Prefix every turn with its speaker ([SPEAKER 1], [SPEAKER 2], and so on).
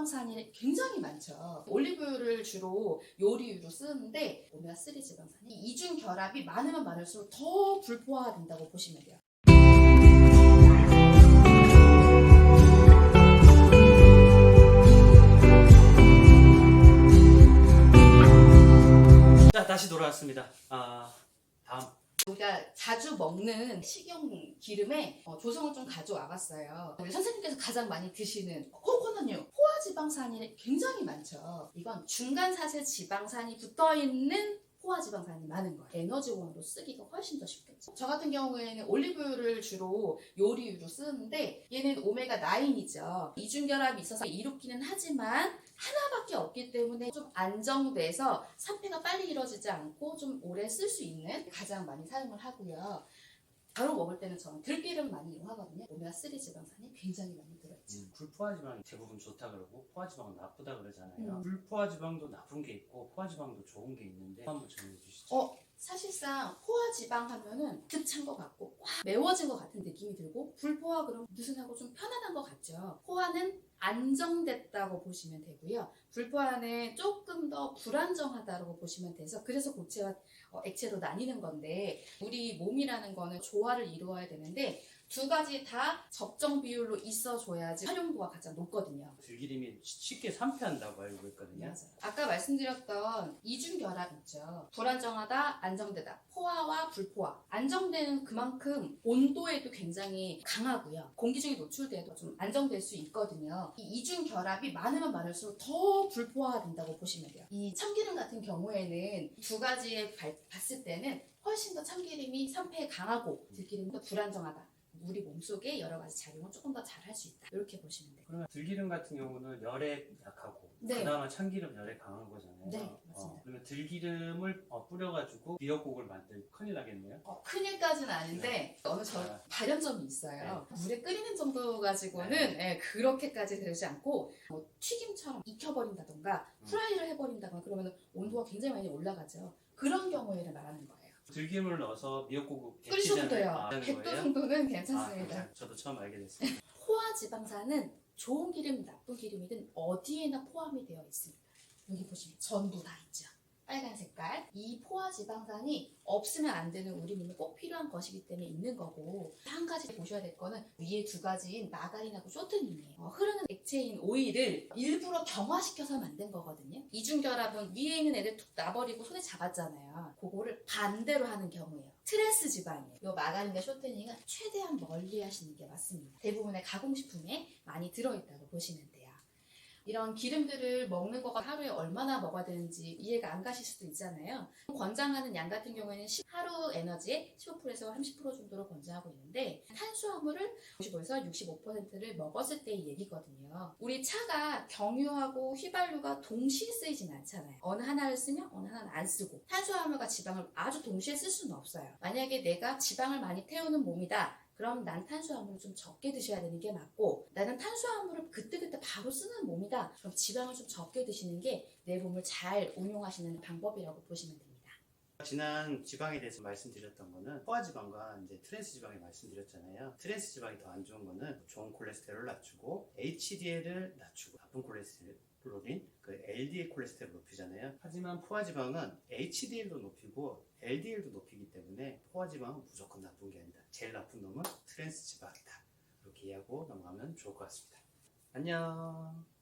[SPEAKER 1] 지방산이 굉장히 많죠. 올리브유를 주로 요리유로 쓰는데 오메가3 지방산이 이중 결합이 많으면 많을수록 더 불포화된다고 보시면 돼요.
[SPEAKER 2] 자 다시 돌아왔습니다. 아 다음
[SPEAKER 1] 우리가 자주 먹는 식용 기름에 어, 조성을 좀 가져와 봤어요. 선생님께서 가장 많이 드시는 코코넛유, 포화지방산이 굉장히 많죠. 이건 중간 사슬 지방산이 붙어 있는 포화지방산이 많은 거예요. 에너지원으로 쓰기가 훨씬 더 쉽겠죠. 저 같은 경우에는 올리브유를 주로 요리유로 쓰는데 얘는 오메가 9이죠. 이중결합이 있어서 이롭기는 하지만 하나밖에 없기 때문에 좀 안정돼서 산패가 빨리 이루어지지 않고 좀 오래 쓸 수 있는 가장 많이 사용을 하고요. 바로 먹을 때는 저는 들기름 많이 이용하거든요. 오메가3 지방산이 굉장히 많이 들어있죠.
[SPEAKER 2] 음, 불포화지방이 대부분 좋다 그러고 포화지방은 나쁘다 그러잖아요.
[SPEAKER 1] 음.
[SPEAKER 2] 불포화지방도 나쁜 게 있고 포화지방도 좋은 게 있는데 한번 정해 주시죠.
[SPEAKER 1] 어, 사실상 포화 지방 하면은 급찬 것 같고 꽉 매워진 것 같은 느낌이 들고 불포화 그럼 느슨하고 좀 편안한 것 같죠. 포화는 안정됐다고 보시면 되고요. 불포화는 조금 더 불안정하다고 보시면 돼서 그래서 고체와 어, 액체로 나뉘는 건데 우리 몸이라는 거는 조화를 이루어야 되는데 두 가지 다 적정 비율로 있어줘야지 활용도가 가장 높거든요.
[SPEAKER 2] 들기름이 쉽게 산패한다고 알고 있거든요.
[SPEAKER 1] 맞아요. 아까 말씀드렸던 이중결합 있죠. 불안정하다, 안정되다. 포화와 불포화. 안정되는 그만큼 온도에도 굉장히 강하고요. 공기 중에 노출돼도 좀 안정될 수 있거든요. 이 이중결합이 많으면 많을수록 더 불포화된다고 보시면 돼요. 이 참기름 같은 경우에는 두 가지에 발- 봤을 때는 훨씬 더 참기름이 산패에 강하고 들기름이 더 불안정하다. 우리 몸속에 여러 가지 작용을 조금 더 잘 할 수 있다. 이렇게 보시면 돼요.
[SPEAKER 2] 그러면 들기름 같은 경우는 열에 약하고
[SPEAKER 1] 네.
[SPEAKER 2] 그나마 참기름 열에 강한 거잖아요.
[SPEAKER 1] 네,
[SPEAKER 2] 어,
[SPEAKER 1] 맞습니다.
[SPEAKER 2] 그러면 들기름을 어, 뿌려가지고 미역국을 만들고 큰일 나겠네요.
[SPEAKER 1] 어, 큰일까지는 아닌데 어느 저
[SPEAKER 2] 아.
[SPEAKER 1] 발연점이 있어요. 물에 끓이는 정도 가지고는 예, 그렇게까지 되지 않고 뭐 튀김처럼 익혀버린다던가
[SPEAKER 2] 음.
[SPEAKER 1] 프라이를 해버린다거나 그러면 온도가 굉장히 많이 올라가죠. 그런 경우에를 말하는 거예요.
[SPEAKER 2] 들기름을 넣어서 미역국
[SPEAKER 1] 끓이셔도
[SPEAKER 2] 데치잖아요.
[SPEAKER 1] 돼요.
[SPEAKER 2] 아, 하는
[SPEAKER 1] 100도
[SPEAKER 2] 거예요?
[SPEAKER 1] 정도는
[SPEAKER 2] 아,
[SPEAKER 1] 괜찮습니다.
[SPEAKER 2] 괜찮- 저도 처음 알게 됐습니다.
[SPEAKER 1] 포화 지방산은 좋은 기름, 나쁜 기름이든 어디에나 포함이 되어 있습니다. 여기 보시면 전부 다 있죠. 빨간 색깔. 이 포화 지방산이 없으면 안 되는 우리 몸에 꼭 필요한 것이기 때문에 있는 거고 한 가지 보셔야 될 거는 위에 두 가지인 마가린하고 쇼트닝이에요. 어, 흐르는 액체인 오일을 일부러 경화시켜서 만든 거거든요. 이중결합은 위에 있는 애들 툭 놔버리고 손에 잡았잖아요. 그거를 반대로 하는 경우예요. 트랜스 지방이에요. 이 마가린과 쇼트닝은 최대한 멀리 하시는 게 맞습니다. 대부분의 가공식품에 많이 들어있다고 보시면 돼요. 이런 기름들을 먹는 거가 하루에 얼마나 먹어야 되는지 이해가 안 가실 수도 있잖아요. 권장하는 양 같은 경우에는 시- 하루 에너지의 15%에서 30% 정도로 권장하고 있는데 탄수화물을 55에서 65%를 먹었을 때의 얘기거든요. 우리 차가 경유하고 휘발유가 동시에 쓰이진 않잖아요. 어느 하나를 쓰면 어느 하나는 안 쓰고 탄수화물과 지방을 아주 동시에 쓸 수는 없어요. 만약에 내가 지방을 많이 태우는 몸이다. 그럼 난 탄수화물을 좀 적게 드셔야 되는 게 맞고 나는 탄수화물을 그때그때 바로 쓰는 몸이다. 그럼 지방을 좀 적게 드시는 게 내 몸을 잘 운용하시는 방법이라고 보시면 됩니다.
[SPEAKER 2] 지난 지방에 대해서 말씀드렸던 거는 포화지방과 이제 트랜스 지방에 말씀드렸잖아요. 트랜스 지방이 더 안 좋은 거는 좋은 콜레스테롤을 낮추고 HDL을 낮추고 나쁜 콜레스테롤인 그 LDL 콜레스테롤을 높이잖아요. 하지만 포화지방은 HDL도 높이고 LDL도 높이기 때문에 포화지방은 무조건 나쁜 게 아니다. 제일 나쁜 놈은 트랜스 지방이다. 이렇게 이해하고 넘어가면 좋을 것 같습니다. 안녕.